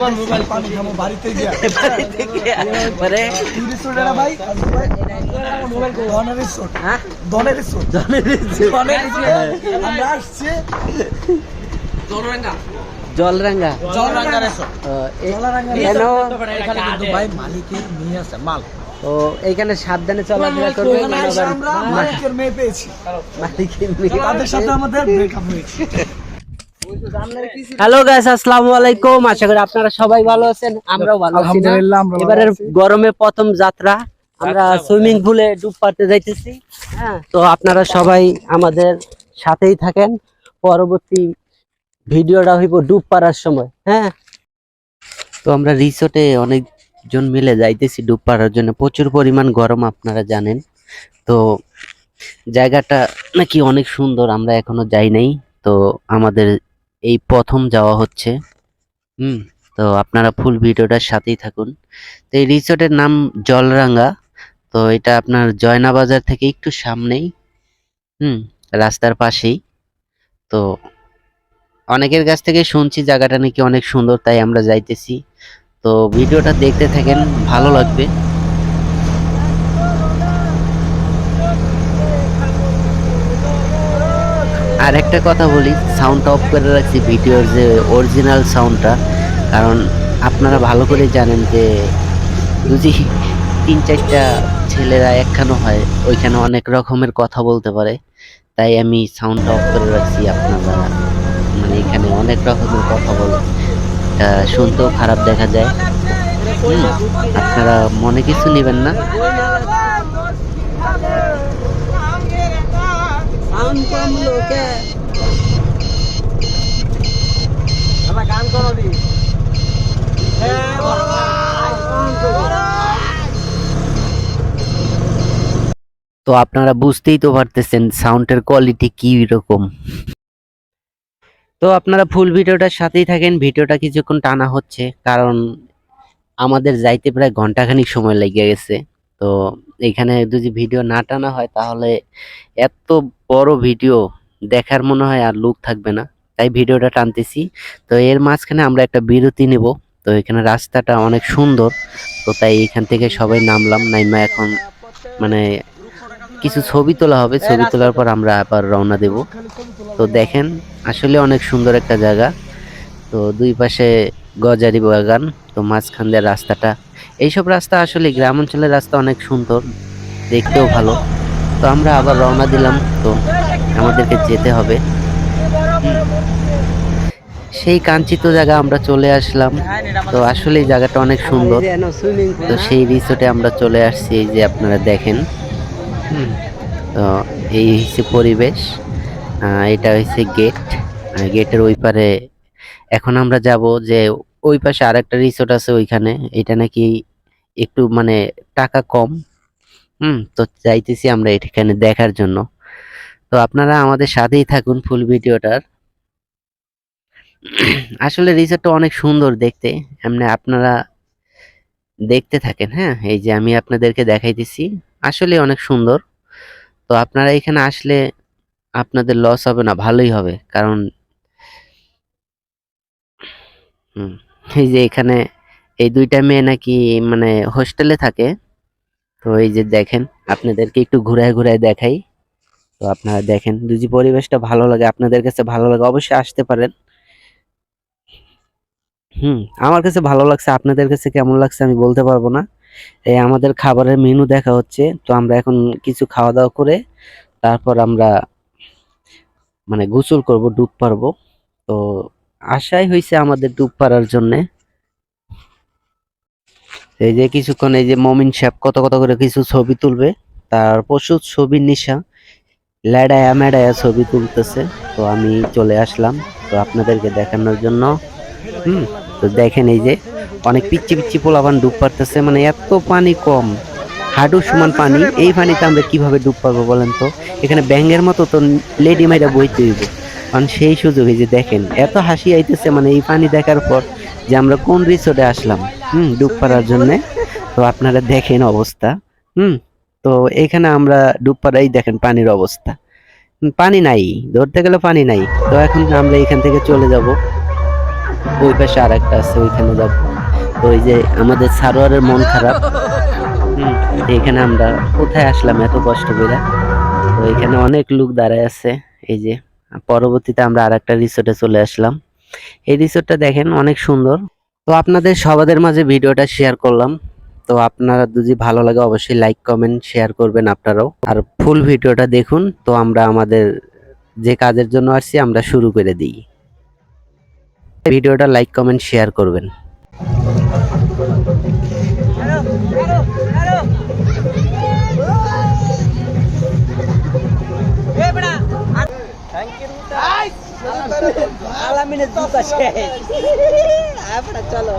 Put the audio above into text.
পানি খাব বাড়িতে গিয়া। বাড়ি থেকে মানে রিসোর্ট ভাই মোবাইল কো ধনের রিসোর্ট। হ্যাঁ? ধনের রিসোর্ট। জলের নিচে। ধনের রিসোর্ট। আমরা আসছি জলরাঙ্গা। জলরাঙ্গা। রিসোর্ট জলরাঙ্গা এখানে কিন্তু ভাই মালিকের মেয়ে আছে মাল। ও এইখানে সাবধানে চলাফেরা করবে আমরা মালিকের মেয়ে পেয়েছি। মালিকের মেয়ে। তাদের সাথে আমাদের ব্রেকআপ হয়েছে। হ্যালো গাইস আসসালামু আলাইকুম। আশা করি আপনারা সবাই ভালো আছেন আমরাও ভালো আছি এবারের গরমে প্রথম যাত্রা আমরা সুইমিং পুলে ডুব পাড়তে যাইতেছি। হ্যাঁ তো আপনারা সবাই আমাদের সাথেই থাকেন। পরবর্তী ভিডিওটা হইব ডুব পাড়ার সময় হ্যাঁ? তো আমরা রিসোর্টে অনেকজন মিলে যাইতেছি ডুব পাড়ার জন্য। প্রচুর পরিমাণ গরম আপনারা জানেন। তো জায়গাটা নাকি অনেক সুন্দর আমরা এখনও যাই নাই। তো আমাদের এই প্রথম যাওয়া হচ্ছে। হুম, তো আপনারা ফুল ভিডিওটার সাথেই থাকুন। তো এই রিসোর্টের নাম জলরাঙ্গা। তো এটা আপনার জয়না বাজার থেকে একটু সামনেই। হুম, রাস্তার পাশেই। তো অনেকের কাছ থেকে শুনছি জায়গাটা নাকি অনেক সুন্দর, তাই আমরা যাইতেছি। তো ভিডিওটা দেখতে থাকেন, ভালো লাগবে। আর একটা কথা বলি সাউন্ড অফ করে রাখছি ভিডিওর যে অরিজিনাল সাউন্ডটা কারণ আপনারা ভালো করে জানেন যে যদি তিন চারটা ছেলেরা একখানো হয়, ওইখানে অনেক রকমের কথা বলতে পারে, তাই আমি সাউন্ড অফ করে রাখছি আপনারা। মানে এখানে অনেক রকমের কথা বলে শুনতেও খারাপ দেখা যায়। আপনারা মনে কিছু নেবেন না? গান করো দি তো। আপনারা বুঝতেই তো পারতেছেন সাউন্ডের কোয়ালিটি কি রকম তো আপনারা ফুল ভিডিওটার সাথেই থাকেন, ভিডিওটা কিছুক্ষণ টানা হচ্ছে, কারণ আমাদের যাইতে প্রায় ঘন্টাখানিক সময় লেগে গেছে। তো এখানে যদি ভিডিও না টানা হয় তাহলে এত বড় ভিডিও দেখার মনে হয় আর লুক থাকবে না। তাই ভিডিওটা টানতেছি। তো এর মাঝখানে আমরা একটা বিরতি নেব। তো এখানে রাস্তাটা অনেক সুন্দর। তো তাই এখান থেকে সবাই নামলাম। নাইমা এখন মানে কিছু ছবি তোলা হবে। ছবি তোলার পর আমরা আবার রওনা দেব। তো দেখেন আসলে অনেক সুন্দর একটা জায়গা। তো দুই পাশে গজারি বাগান, তো মাঝখান দিয়ে রাস্তাটা। এইসব রাস্তা আসলে গ্রাম অঞ্চলের রাস্তা অনেক সুন্দর, দেখতেও ভালো। তো আমরা আবার রওনা দিলাম, তো আমাদেরকে যেতে হবে। সেই কাঞ্চিত জায়গা আমরা চলে আসলাম, তো আসলে জায়গাটা অনেক সুন্দর। তো সেই রিসোর্টে আমরা চলে আসছি, এই যে আপনারা দেখেন। তো এই হচ্ছে পরিবেশ এটা হচ্ছে গেট গেটের ওই পারে এখন আমরা যাব যে ওই পাশে আরেকটা রিসোর্ট আছে ওইখানে। এটা নাকি একটু মানে টাকা কম। হুম তো যাইতেছি আমরা এখানে দেখার জন্য। তো আপনারা আমাদের সাথেই থাকুন ফুল ভিডিওটার। আসলে রিসোর্টটা অনেক সুন্দর দেখতে। এমনি আপনারা দেখতে থাকেন হ্যাঁ? এই যে আমি আপনাদেরকে দেখাইতেছি। আসলে অনেক সুন্দর। তো আপনারা এখানে আসলে আপনাদের লস হবে না ভালোই হবে। কারণ হুম, এই যে এখানে এই দুইটা মেয়ে নাকি মানে হোস্টেলে থাকে। তো এই যে দেখেন, আপনাদেরকে একটু ঘুরায় ঘুরায় দেখাই। তো আপনারা দেখেন, যদি পরিবেশটা ভালো লাগে, আপনাদের কাছে ভালো লাগে, অবশ্যই আসতে পারেন। হুম, আমার কাছে ভালো লাগছে, আপনাদের কাছে কেমন লাগছে আমি বলতে পারব না। এই আমাদের খাবারের মেনু দেখা হচ্ছে, তো আমরা এখন কিছু খাওয়া দাওয়া করে তারপর আমরা মানে গোসল করব ডুব পারব। তো আশাই হয়েছে আমাদের ডুব পারার জন্যে। এই যে কিছুক্ষণ এই যে মমিন সাহেব কত কত করে কিছু ছবি তুলবে, তার প্রচুর ছবির নিশা ল্যাডায়া ম্যাডায়া ছবি তুলতেছে। তো আমি চলে আসলাম, তো আপনাদেরকে দেখানোর জন্য। হুম, তো দেখেন এই যে অনেক পিচ্ছি পিচ্ছি পোলাপান ডুব পারতেছে মানে এত পানি কম, হাডু সমান পানি। এই পানিতে আমরা কীভাবে ডুব পারব বলেন তো? এখানে ব্যাঙের মতো তো লেডি মাইরা বইতে হইব। কারণ সেই সুযোগে যে দেখেন এত হাসি আইতেছে মানে এই পানি দেখার পর যে আমরা কোন রিসোর্টে আসলাম হুম ডুব পাড়ার জন্যে। তো আপনারা দেখেন অবস্থা হুম। তো এখানে আমরা ডুব পাড়াই দেখেন পানির অবস্থা। পানি নাই ধরতে গেলে পানি নাই। তো এখন আমরা এখান থেকে চলে যাব। ওই পাশে আর একটা আছে ওইখানে যাব। তো ওই যে আমাদের সারোয়ারের মন খারাপ। হুম, এখানে আমরা কোথায় আসলাম এত কষ্ট করে? তো এখানে অনেক লোক দাঁড়ায় আছে এই যে। পরবর্তীতে আমরা আর একটা রিসোর্টে চলে আসলাম। এই রিসোর্টটা দেখেন অনেক সুন্দর। তো আপনাদের সবাদের মাঝে ভিডিওটা শেয়ার করলাম। তো আপনারা যদি ভালো লাগে অবশ্যই লাইক কমেন্ট শেয়ার করবেন আপনারাও। আর ফুল ভিডিওটা দেখুন। তো আমরা আমাদের যে কাজের জন্য আসছি, আমরা শুরু করে দিই। ভিডিওটা লাইক কমেন্ট শেয়ার করবেন। আলামিনের জুতা শেষ। আপনার চলো